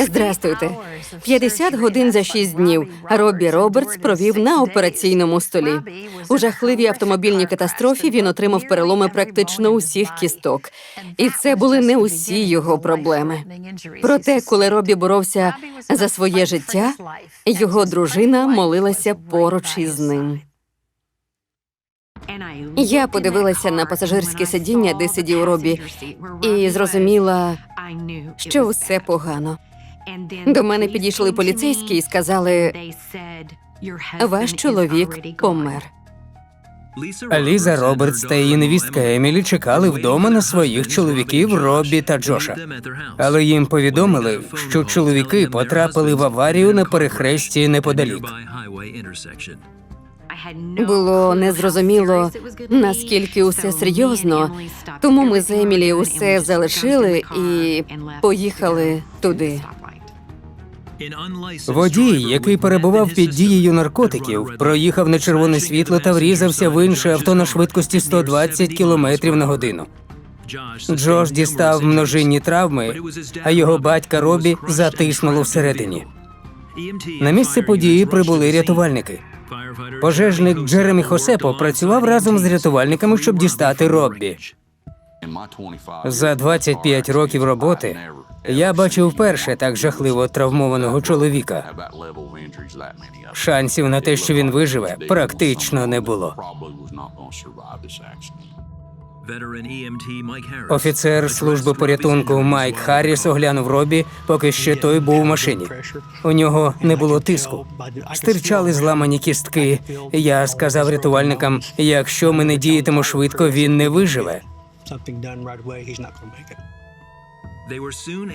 Здрастуйте. 50 годин за 6 днів Роббі Робертс провів на операційному столі. У жахливій автомобільній катастрофі він отримав переломи практично усіх кісток. І це були не усі його проблеми. Проте, коли Роббі боровся за своє життя, його дружина молилася поруч із ним. Я подивилася на пасажирське сидіння, де сидів Робі, і зрозуміла, Що усе погано. До мене підійшли поліцейські і сказали: ваш чоловік помер. Ліза Робертс та її невістка Емілі чекали вдома на своїх чоловіків Роббі та Джоша. Але їм повідомили, що чоловіки потрапили в аварію на перехресті неподалік. Було незрозуміло, наскільки усе серйозно, тому ми з Емілі усе залишили і поїхали туди. Водій, який перебував під дією наркотиків, проїхав на червоне світло та врізався в інше авто на швидкості 120 км на годину. Джош дістав множинні травми, а його батька Робі затиснуло всередині. На місце події прибули рятувальники. Пожежник Джеремі Хосепо працював разом з рятувальниками, щоб дістати Роббі. За 25 років роботи я бачив вперше так жахливо травмованого чоловіка. Шансів на те, що він виживе, практично не було. Офіцер служби порятунку Майк Харріс оглянув Робі, поки ще той був у машині. У нього не було тиску. Стирчали зламані кістки. Я сказав рятувальникам: якщо ми не діятимо швидко, він не виживе.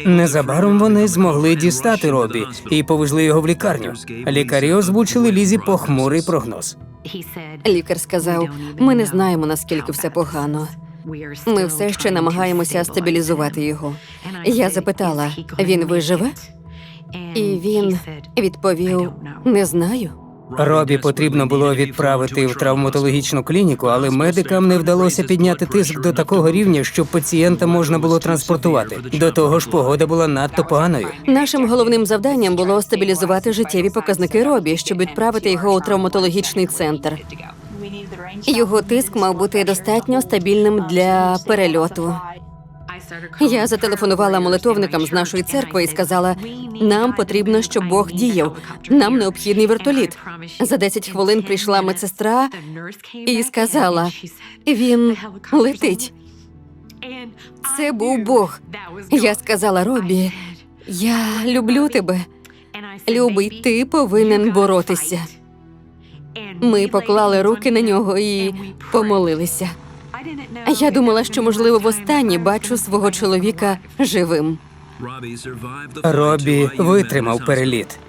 Незабаром вони змогли дістати Робі і повезли його в лікарню. Лікарі озвучили Лізі похмурий прогноз. Лікар сказав: ми не знаємо наскільки все погано. Ми все ще намагаємося стабілізувати його. Я запитала, він виживе? І він відповів: не знаю. Робі потрібно було відправити в травматологічну клініку, але медикам не вдалося підняти тиск до такого рівня, щоб пацієнта можна було транспортувати. До того ж, погода була надто поганою. Нашим головним завданням було стабілізувати життєві показники Робі, щоб відправити його у травматологічний центр. Його тиск мав бути достатньо стабільним для перельоту. Я зателефонувала молитовникам з нашої церкви і сказала: нам потрібно, щоб Бог діяв. Нам необхідний вертоліт. За 10 хвилин прийшла медсестра і сказала: він летить. Це був Бог. Я сказала Робі, я люблю тебе. Любий, ти повинен боротися. Ми поклали руки на нього і помолилися. Я думала, що можливо востаннє бачу свого чоловіка живим. Робі витримав переліт.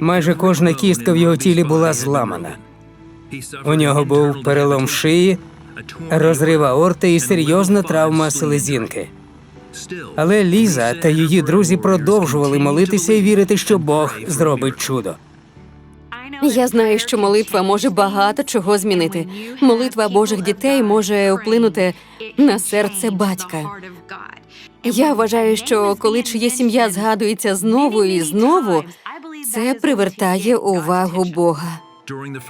Майже кожна кістка в його тілі була зламана. У нього був перелом шиї, розрив аорти і серйозна травма селезінки. Але Ліза та її друзі продовжували молитися і вірити, що Бог зробить чудо. Я знаю, що молитва може багато чого змінити. Молитва Божих дітей може вплинути на серце батька. Я вважаю, що коли чиє сім'я згадується знову і знову, це привертає увагу Бога.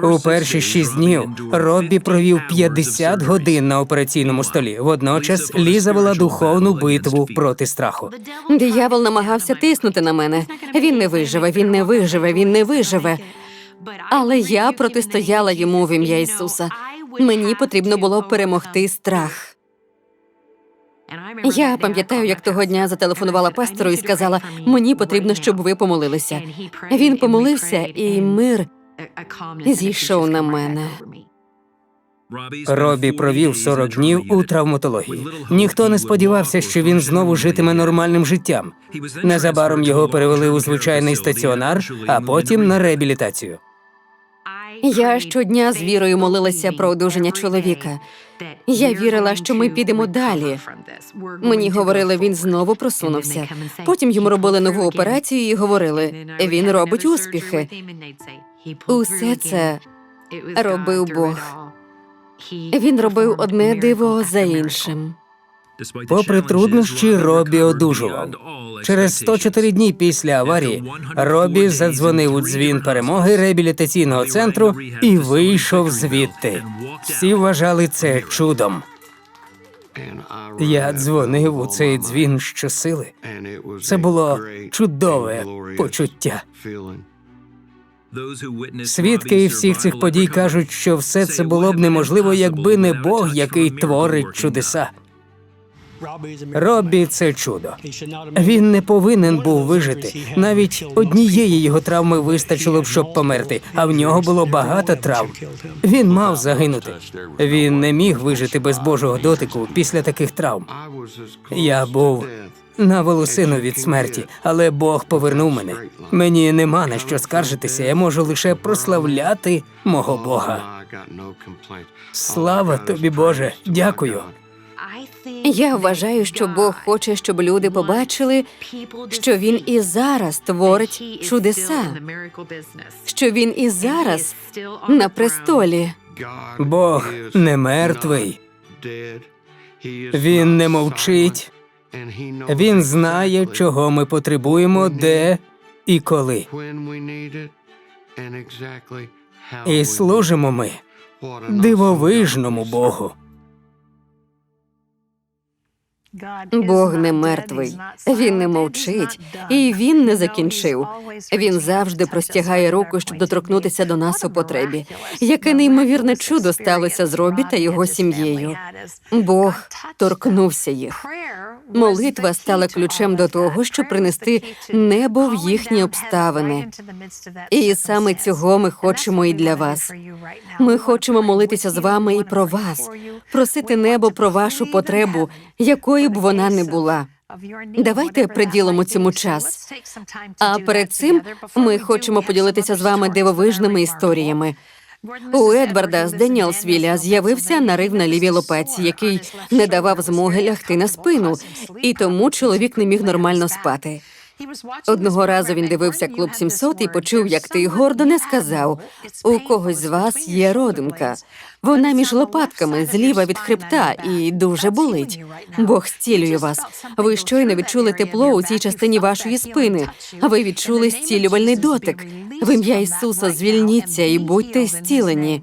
У перші шість днів Роббі провів 50 годин на операційному столі. Водночас Ліза вела духовну битву проти страху. Диявол намагався тиснути на мене. Він не виживе, він не виживе, він не виживе. Але я протистояла йому в ім'я Ісуса. Мені потрібно було перемогти страх. Я пам'ятаю, як того дня зателефонувала пастору і сказала: мені потрібно, щоб ви помолилися. Він помолився, і мир зійшов на мене. Робі провів 40 днів у травматології. Ніхто не сподівався, що він знову житиме нормальним життям. Незабаром його перевели у звичайний стаціонар, а потім на реабілітацію. Я щодня з вірою молилася про одужання чоловіка. Я вірила, що ми підемо далі. Мені говорили, він знову просунувся. Потім йому робили нову операцію і говорили, він робить успіхи. Усе це робив Бог. Він робив одне диво за іншим. Попри труднощі, Робі одужував. Через 104 дні після аварії Робі задзвонив у дзвін перемоги реабілітаційного центру і вийшов звідти. Всі вважали це чудом. Я дзвонив у цей дзвін щосили. Це було чудове почуття. Свідки всіх цих подій кажуть, що все це було б неможливо, якби не Бог, який творить чудеса. Робі це чудо. Він не повинен був вижити. Навіть однієї його травми вистачило б, щоб померти, а в нього було багато травм. Він мав загинути. Він не міг вижити без Божого дотику після таких травм. Я був на волосину від смерті, але Бог повернув мене. Мені нема на що скаржитися. Я можу лише прославляти мого Бога. Слава тобі, Боже, дякую. Я вважаю, що Бог хоче, щоб люди побачили, що він і зараз творить чудеса, що він і зараз на престолі. Бог не мертвий. Він не мовчить. Він знає, чого ми потребуємо, де і коли. І служимо ми дивовижному Богу. Бог не мертвий, він не мовчить, і він не закінчив. Він завжди простягає руку, щоб доторкнутися до нас у потребі. Яке неймовірне чудо сталося з Робі та його сім'єю. Бог торкнувся їх. Молитва стала ключем до того, щоб принести небо в їхні обставини. І саме цього ми хочемо і для вас. Ми хочемо молитися з вами і про вас, просити небо про вашу потребу, якою б вона не була. Давайте приділимо цьому час. А перед цим ми хочемо поділитися з вами дивовижними історіями. У Едварда з Деніелсвіля з'явився нарив на лівій лопатці, який не давав змоги лягти на спину, і тому чоловік не міг нормально спати. Одного разу він дивився клуб 700 і почув, як ти Гордоне сказав: у когось з вас є родинка. Вона між лопатками зліва від хребта і дуже болить. Бог зцілює вас. Ви щойно відчули тепло у цій частині вашої спини. Ви відчули зцілювальний дотик. В ім'я Ісуса звільніться і будьте зцілені.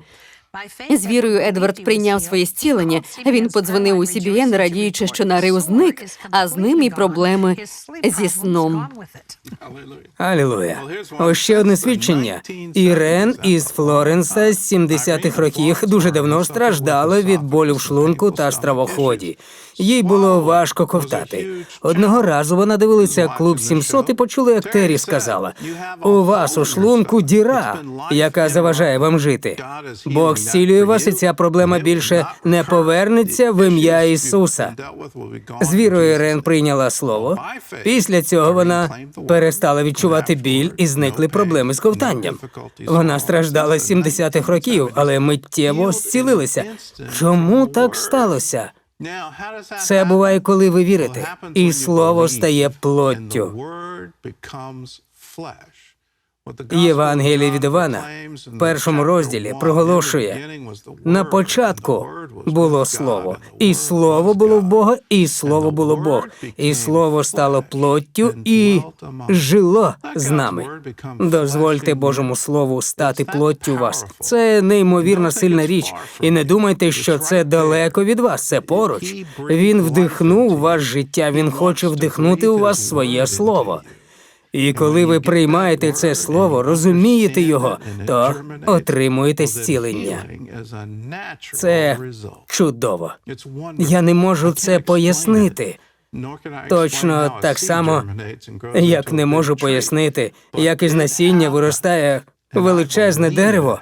З вірою Едвард прийняв своє зцілення. Він подзвонив у CBN, радіючи, що нарив зник, а з ним і проблеми зі сном. Алілуя. Ось ще одне свідчення. Ірен із Флоренса з 70-х років дуже давно страждала від болю в шлунку та стравоході. Їй було важко ковтати. Одного разу вона дивилася клуб 700 і почула, як Террі сказала: у вас у шлунку діра, яка заважає вам жити. Бог зцілює вас, і ця проблема більше не повернеться в ім'я Ісуса. З вірою Ірен прийняла слово. Після цього вона перестала відчувати біль і зникли проблеми з ковтанням. Вона страждала з 70-х років, але миттєво зцілилася. Чому так сталося? Це буває, коли ви вірите, і слово стає плоттю. Євангеліє від Івана в першому розділі проголошує на початку було слово, і слово було в Бога, і слово було Бог, і слово стало плоттю і жило з нами. Дозвольте Божому Слову стати плоттю вас. Це неймовірно сильна річ, і не думайте, що це далеко від вас. Це поруч. Він вдихнув у вас життя. Він хоче вдихнути у вас своє слово. І коли ви приймаєте це слово, розумієте його, то отримуєте зцілення. Це чудово. Я не можу це пояснити. Точно так само, як не можу пояснити, як із насіння виростає величезне дерево.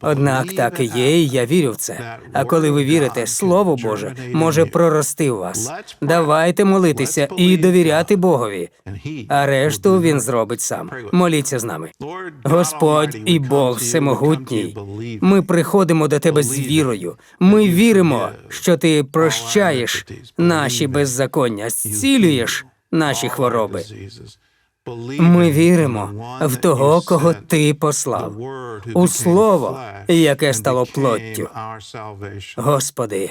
Однак так і є, і я вірю в це. А коли ви вірите, Слово Боже може прорости у вас. Давайте молитися і довіряти Богові, а решту він зробить сам. Моліться з нами. Господь і Бог всемогутній. Ми приходимо до тебе з вірою. Ми віримо, що ти прощаєш наші беззаконня, зцілюєш наші хвороби. Ми віримо в того, кого ти послав, у слово, яке стало плоттю. Господи,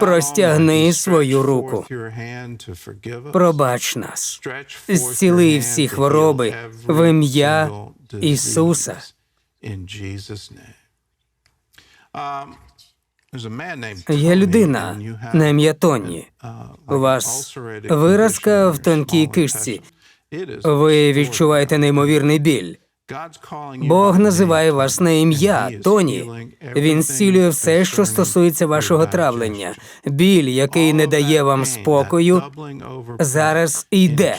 Простягни свою руку. Пробач нас. Зціли всі хвороби в ім'я Ісуса. Є людина на ім'я Тоні. У вас виразка в тонкій кишці. Ви відчуваєте неймовірний біль. Бог називає вас на ім'я Тоні. Він зцілює все, що стосується вашого травлення. Біль, який не дає вам спокою, зараз йде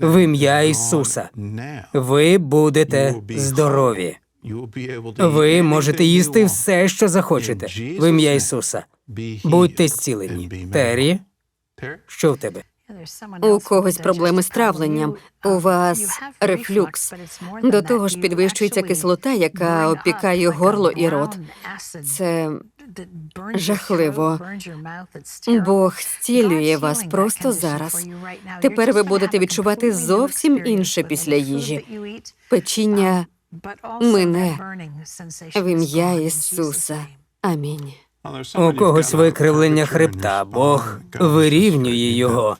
в ім'я Ісуса. Ви будете здорові. Ви можете їсти все, що захочете в ім'я Ісуса. Будьте зцілені. Террі, що в тебе? У когось проблеми з травленням, у вас рефлюкс. До того ж підвищується кислота, яка опікає горло і рот. Це жахливо. Бог зцілює вас просто зараз. Тепер ви будете відчувати зовсім інше після їжі. Печіння мине в ім'я Ісуса. Амінь. У когось викривлення хребта, Бог вирівнює його.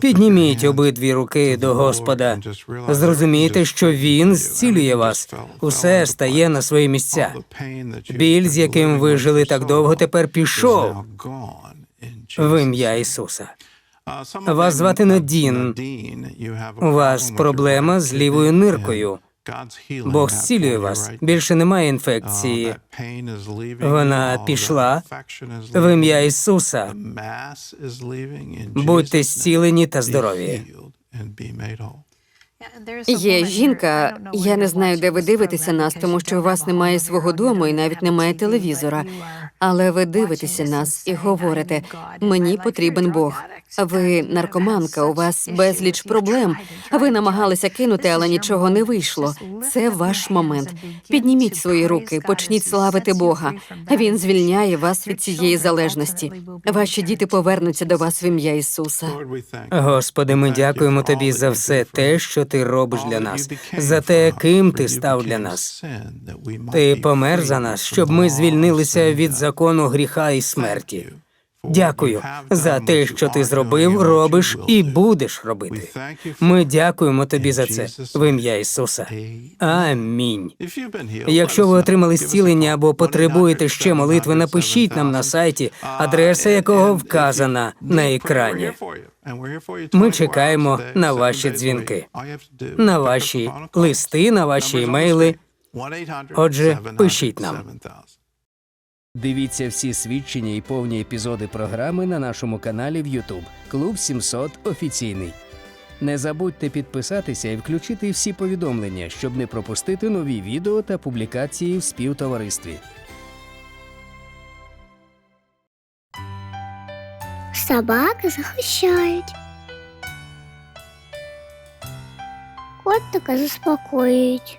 Підніміть обидві руки до Господа. Зрозумійте, що Він зцілює вас. Усе стає на свої місця. Біль, з яким ви жили так довго, тепер пішов в ім'я Ісуса. Вас звати Надін. У вас проблема з лівою ниркою. Бог зцілює вас. Більше немає інфекції. Вона пішла В ім'я Ісуса. Будьте зцілені та здорові. Є жінка, я не знаю, де ви дивитеся нас, тому що у вас немає свого дому і навіть немає телевізора. Але ви дивитеся нас і говорите: мені потрібен Бог. Ви наркоманка, у вас безліч проблем. Ви намагалися кинути, але нічого не вийшло. Це ваш момент. Підніміть свої руки, почніть славити Бога. Він звільняє вас від цієї залежності. Ваші діти повернуться до вас в ім'я Ісуса. Господи, ми дякуємо тобі за все те, що ти робиш для нас, за те, ким ти став для нас. Ти помер за нас, щоб ми звільнилися від закону гріха і смерті. Дякую за те, що ти зробив, робиш і будеш робити. Ми дякуємо тобі за це в ім'я Ісуса. Амінь. Якщо ви отримали зцілення або потребуєте ще молитви, напишіть нам на сайті, адреса якого вказана на екрані. Ми чекаємо на ваші дзвінки, на ваші листи, на ваші емейли. Отже, пишіть нам. Дивіться всі свідчення і повні епізоди програми на нашому каналі в YouTube Клуб 700 офіційний. Не забудьте підписатися і включити всі повідомлення, щоб не пропустити нові відео та публікації в співтоваристві. Собаки захищають. Котика заспокоюють.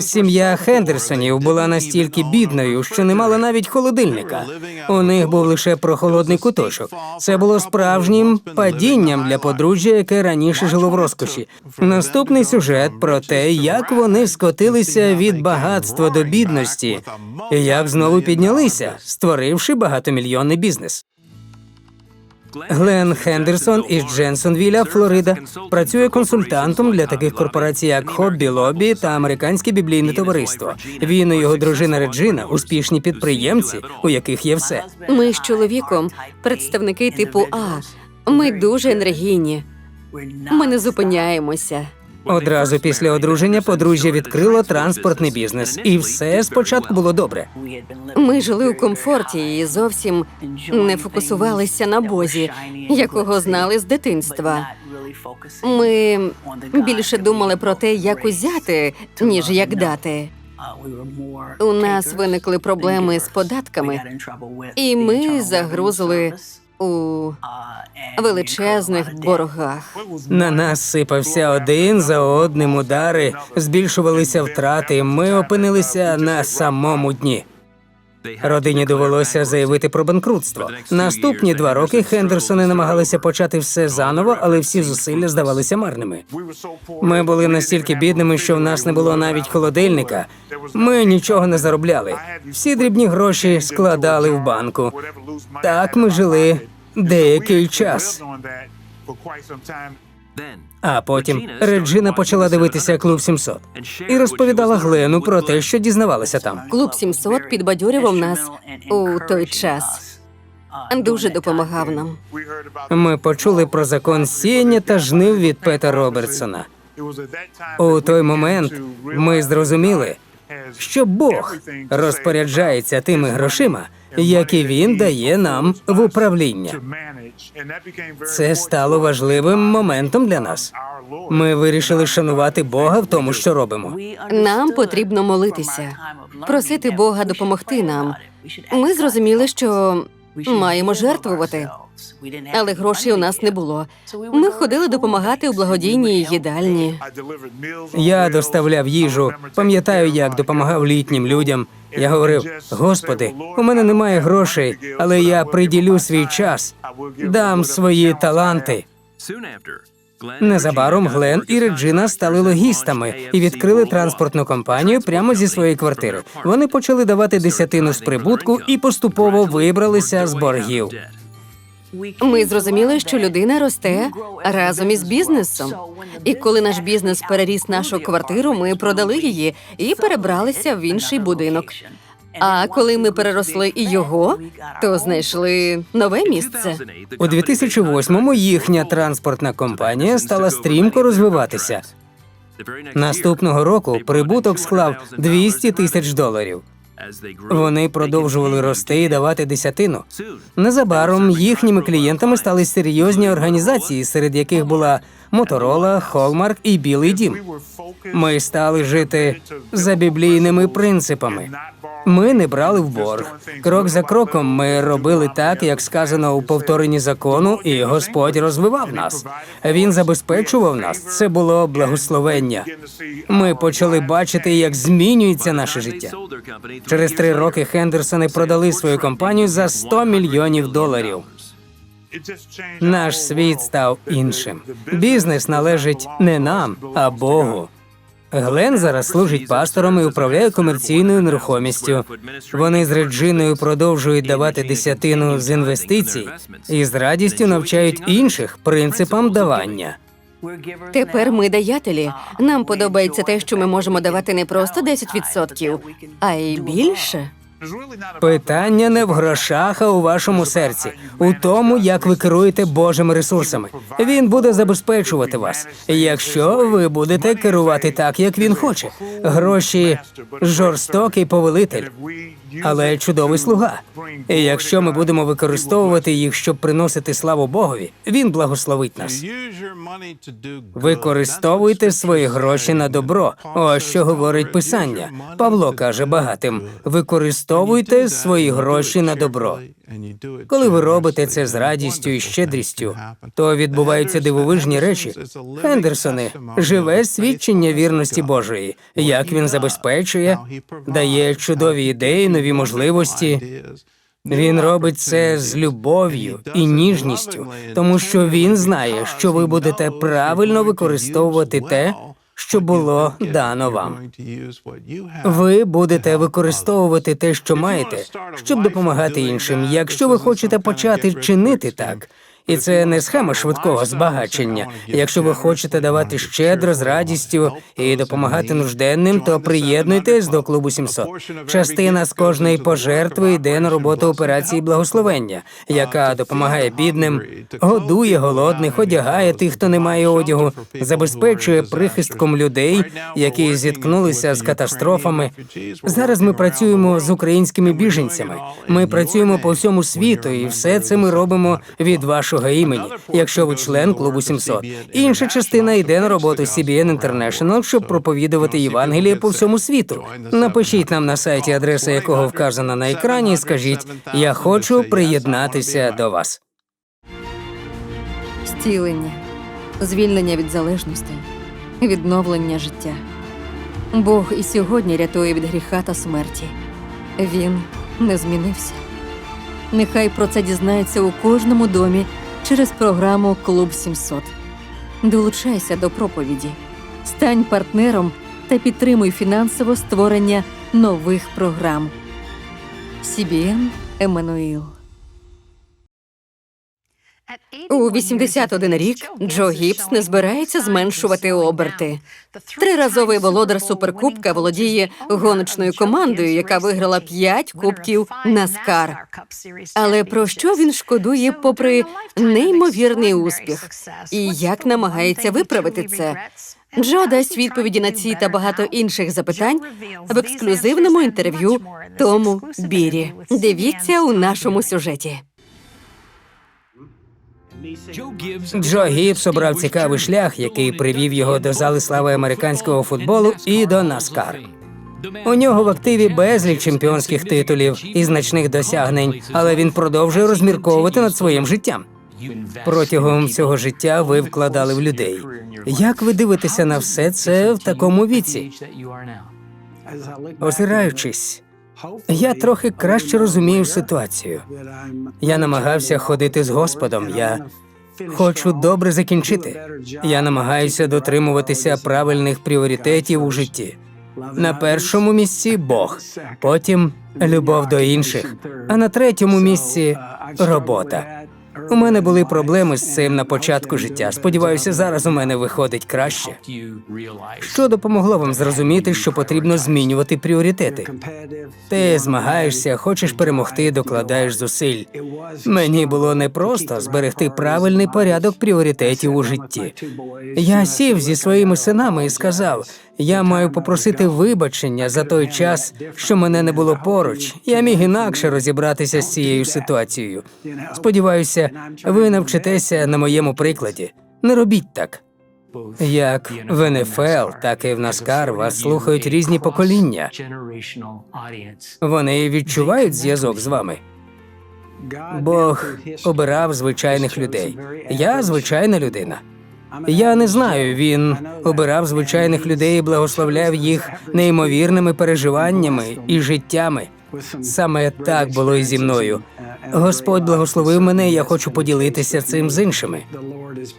Сім'я Хендерсонів була настільки бідною, що не мала навіть холодильника. У них був лише прохолодний куточок. Це було справжнім падінням для подружжя, яке раніше жило в розкоші. Наступний сюжет про те, як вони скотилися від багатства до бідності, і як знову піднялися, створивши багатомільйонний бізнес. Глен Хендерсон із Дженсонвіля, Флорида, працює консультантом для таких корпорацій, як Хоббі Лобі та Американське біблійне товариство. Він і його дружина Реджина успішні підприємці, у яких є все. Ми з чоловіком представники типу А. Ми дуже енергійні. Ми не зупиняємося. Одразу після одруження подружжя відкрило транспортний бізнес, і все спочатку було добре. Ми жили у комфорті і зовсім не фокусувалися на Бозі, якого знали з дитинства. Ми більше думали про те, як узяти, ніж як дати. У нас виникли проблеми з податками, і ми загрузили у величезних боргах. На нас сипався один за одним удари, збільшувалися втрати. Ми опинилися на самому дні. Родині довелося заявити про банкрутство. Наступні два роки Хендерсони намагалися почати все заново, але всі зусилля здавалися марними. Ми були настільки бідними, що в нас не було навіть холодильника. Ми нічого не заробляли. Всі дрібні гроші складали в банку. Так ми жили деякий час. А потім Реджина почала дивитися клуб 700 і розповідала Глену про те, що дізнавалася там. Клуб 700 підбадьорював нас у той час. Дуже допомагав нам. Ми почули про закон сіяння та жнив від Пета Робертсона. У той момент ми зрозуміли, що Бог розпоряджається тими грошима, які він дає нам в управління. Це стало важливим моментом для нас. Ми вирішили шанувати Бога в тому, що робимо. Нам потрібно молитися, просити Бога допомогти нам. Ми зрозуміли, що маємо жертвувати, але грошей у нас не було. Ми ходили допомагати у благодійній їдальні. Я доставляв їжу, пам'ятаю, як допомагав літнім людям. Я говорив: Господи, у мене немає грошей, але я приділю свій час, дам свої таланти. Незабаром Глен і Реджина стали логістами і відкрили транспортну компанію прямо зі своєї квартири. Вони почали давати десятину з прибутку і поступово вибралися з боргів. Ми зрозуміли, що людина росте разом із бізнесом. І коли наш бізнес переріс нашу квартиру, ми продали її і перебралися в інший будинок. А коли ми переросли і його, то знайшли нове місце. У 2008-му їхня транспортна компанія стала стрімко розвиватися. Наступного року прибуток склав 200 тисяч доларів. Вони продовжували рости і давати десятину. Незабаром їхніми клієнтами стали серйозні організації, серед яких була Моторола, Холмарк і Білий Дім. Ми стали жити за біблійними принципами. Ми не брали в борг. Крок за кроком ми робили так, як сказано у повторенні закону, і Господь розвивав нас. Він забезпечував нас. Це було благословення. Ми почали бачити, як змінюється наше життя. Через три роки Хендерсони продали свою компанію за 100 мільйонів доларів. Наш світ став іншим. Бізнес належить не нам, а Богу. Глен зараз служить пастором і управляє комерційною нерухомістю. Вони з Реджиною продовжують давати десятину з інвестицій і з радістю навчають інших принципам давання. Тепер ми даятелі. Нам подобається те, що ми можемо давати не просто 10%, а й більше. Питання не в грошах, а у вашому серці, у тому, як ви керуєте Божими ресурсами. Він буде забезпечувати вас, якщо ви будете керувати так, як він хоче. Гроші жорстокий повелитель, але чудовий слуга. І якщо ми будемо використовувати їх, щоб приносити славу Богові, він благословить нас. Використовуйте свої гроші на добро. Ось що говорить писання. Павло каже багатим: використовуйте свої гроші на добро. Коли ви робите це з радістю і щедрістю, то відбуваються дивовижні речі. Хендерсони живе свідчення вірності Божої, як він забезпечує, дає чудові ідеї, нові можливості. Він робить це з любов'ю і ніжністю, тому що він знає, що ви будете правильно використовувати те, що було дано вам. Ви будете використовувати те, що маєте, щоб допомагати іншим. Якщо ви хочете почати чинити так. І це не схема швидкого збагачення. Якщо ви хочете давати щедро з радістю і допомагати нужденним, то приєднуйтесь до клубу 700. Частина з кожної пожертви йде на роботу операції благословення, яка допомагає бідним, годує голодних, одягає тих, хто не має одягу, забезпечує прихистком людей, які зіткнулися з катастрофами. Зараз ми працюємо з українськими біженцями. Ми працюємо по всьому світу, і все це ми робимо від вашого імені, якщо ви член клубу 700. Інша частина йде на роботу CBN International, щоб проповідувати Євангеліє по всьому світу. Напишіть нам на сайті, адреса якого вказана на екрані, і скажіть: я хочу приєднатися до вас. Зцілення, звільнення від залежностей, відновлення життя. Бог і сьогодні рятує від гріха та смерті. Він не змінився. Нехай про це дізнається у кожному домі через програму Клуб 700. Долучайся до проповіді, стань партнером та підтримуй фінансово створення нових програм. CBN Еммануїл. У 81 рік Джо Гібс не збирається зменшувати оберти. Триразовий володар суперкубка володіє гоночною командою, яка виграла п'ять кубків NASCAR. Але про що він шкодує, попри неймовірний успіх, і як намагається виправити це? Джо дасть відповіді на ці та багато інших запитань в ексклюзивному інтерв'ю Тому Бірі. Дивіться у нашому сюжеті. Джо Гібс обрав цікавий шлях, який привів його до зали слави американського футболу і до Наскар. У нього в активі безліч чемпіонських титулів і значних досягнень, але він продовжує розмірковувати над своїм життям. Протягом всього життя ви вкладали в людей. Як ви дивитеся на все це в такому віці? Озираючись, я трохи краще розумію ситуацію. Я намагався ходити з Господом. Я хочу добре закінчити. Я намагаюся дотримуватися правильних пріоритетів у житті. На першому місці Бог, потім любов до інших, а на третьому місці робота. У мене були проблеми з цим на початку життя. Сподіваюся, зараз у мене виходить краще. Що допомогло вам зрозуміти, що потрібно змінювати пріоритети? Ти змагаєшся, хочеш перемогти, докладаєш зусиль. Мені було непросто зберегти правильний порядок пріоритетів у житті. Я сів зі своїми синами і сказав: я маю попросити вибачення за той час, що мене не було поруч. Я міг інакше розібратися з цією ситуацією. Сподіваюся, ви навчитеся на моєму прикладі. Не робіть так. Як в НФЛ, так і в Наскар вас слухають різні покоління. Вони відчувають зв'язок з вами. Бог обирав звичайних людей. Я звичайна людина. Я не знаю, він обирав звичайних людей і благословляв їх неймовірними переживаннями і життями. Саме так було і зі мною. Господь благословив мене, і я хочу поділитися цим з іншими.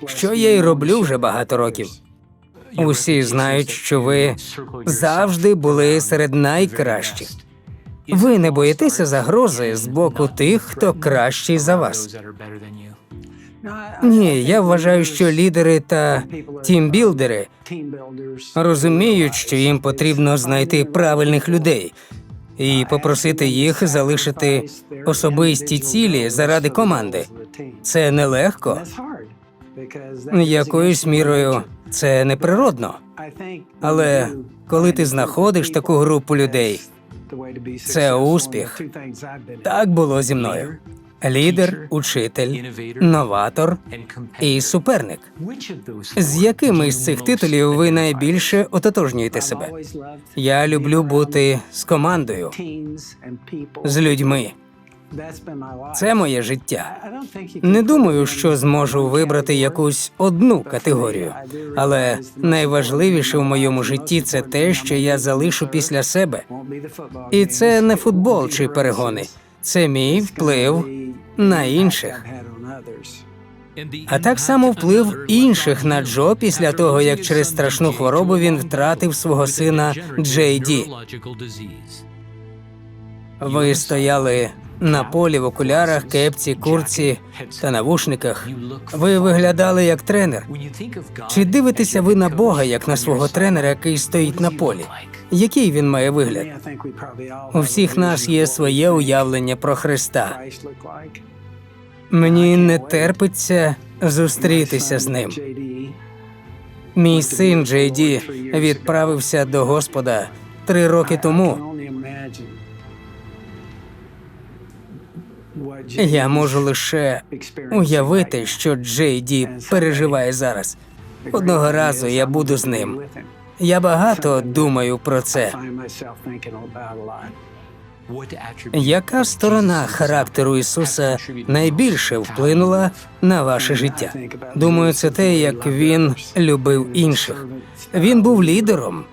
Що я й роблю вже багато років. Усі знають, що ви завжди були серед найкращих. Ви не боїтеся загрози з боку тих, хто кращий за вас. Ні, я вважаю, що лідери та тімбілдери розуміють, що їм потрібно знайти правильних людей і попросити їх залишити особисті цілі заради команди. Це нелегко. Якоюсь мірою це неприродно. Але коли ти знаходиш таку групу людей, це успіх. Так було зі мною. Лідер, учитель, новатор і суперник. З якими з цих титулів ви найбільше ототожнюєте себе? Я люблю бути з командою, з людьми. Це моє життя. Не думаю, що зможу вибрати якусь одну категорію, але найважливіше в моєму житті це те, що я залишу після себе. І це не футбол чи перегони, це мій вплив на інших. А так само вплив інших на Джо після того, як через страшну хворобу він втратив свого сина Джей Ді. Ви стояли на полі в окулярах, кепці, курці та навушниках. Ви виглядали як тренер. Чи дивитеся ви на Бога як на свого тренера, який стоїть на полі? Який він має вигляд? У всіх нас є своє уявлення про Христа. Мені не терпиться зустрітися з ним. Мій син Джей Ді відправився до Господа три роки тому. Я можу лише уявити, що Джей Ді переживає зараз. Одного разу я буду з ним. Я багато думаю про це. Яка сторона характеру Ісуса найбільше вплинула на ваше життя? Думаю, це те, як він любив інших. Він був лідером.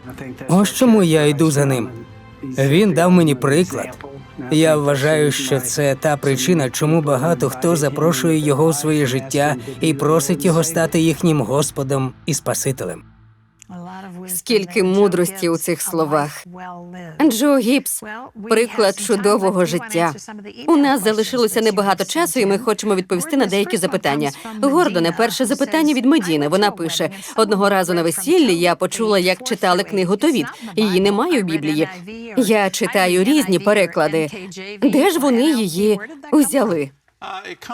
Ось чому я йду за ним. Він дав мені приклад. Я вважаю, що це та причина, чому багато хто запрошує його у своє життя і просить його стати їхнім господом і спасителем. Скільки мудрості у цих словах. Джо Гіпс приклад чудового життя. У нас залишилося небагато часу, і ми хочемо відповісти на деякі запитання. Гордоне, перше запитання від Медіни. Вона пише: одного разу на весіллі я почула, як читали книгу Товіт. Її немає у Біблії. Я читаю різні переклади. Де ж вони її узяли?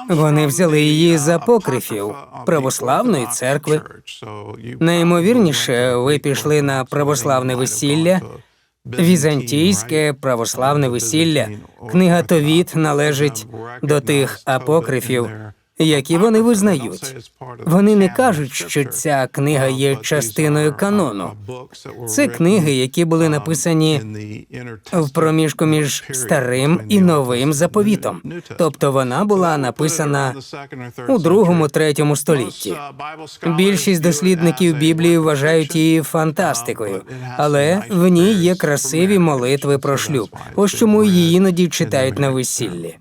Вони взяли її з апокрифів православної церкви. Найімовірніше, ви пішли на православне весілля, візантійське православне весілля. Книга Товіт належить до тих апокрифів, які вони визнають. Вони не кажуть, що ця книга є частиною канону. Це книги, які були написані в проміжку між старим і новим заповітом. Тобто вона була написана у другому третьому столітті. Більшість дослідників Біблії вважають її фантастикою, але в ній є красиві молитви про шлюб. Ось чому її іноді читають на весіллі.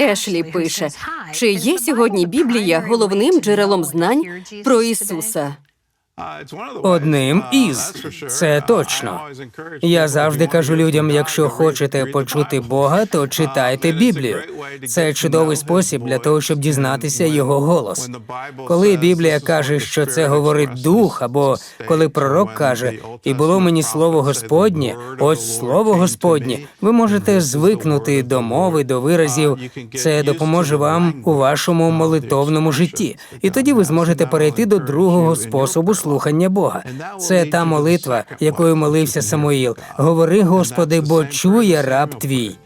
Ешлі пише, чи є сьогодні Біблія головним джерелом знань про Ісуса? Одним із це точно. Я завжди кажу людям: якщо хочете почути Бога, то читайте Біблію. Це чудовий спосіб для того, щоб дізнатися його голос. Коли Біблія каже, що це говорить дух, або коли пророк каже, і було мені слово Господнє, ось слово Господнє, ви можете звикнути до мови, до виразів. Це допоможе вам у вашому молитовному житті, і тоді ви зможете перейти до другого способу слухання Бога. Це та молитва, якою молився Самуїл. Говори, Господи, бо чує раб твій.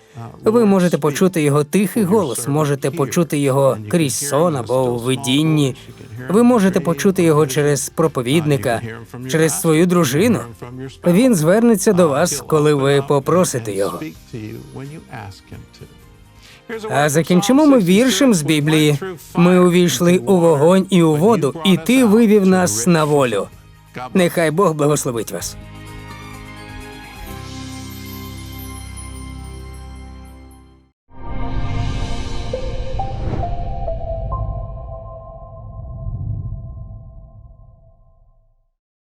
Ви можете почути його тихий голос, можете почути його крізь сон або у видінні. Ви можете почути його через проповідника, через свою дружину. Він звернеться до вас, коли ви попросите його. А закінчимо ми віршем з Біблії. Ми увійшли у вогонь і у воду, і ти вивів нас на волю. Нехай Бог благословить вас.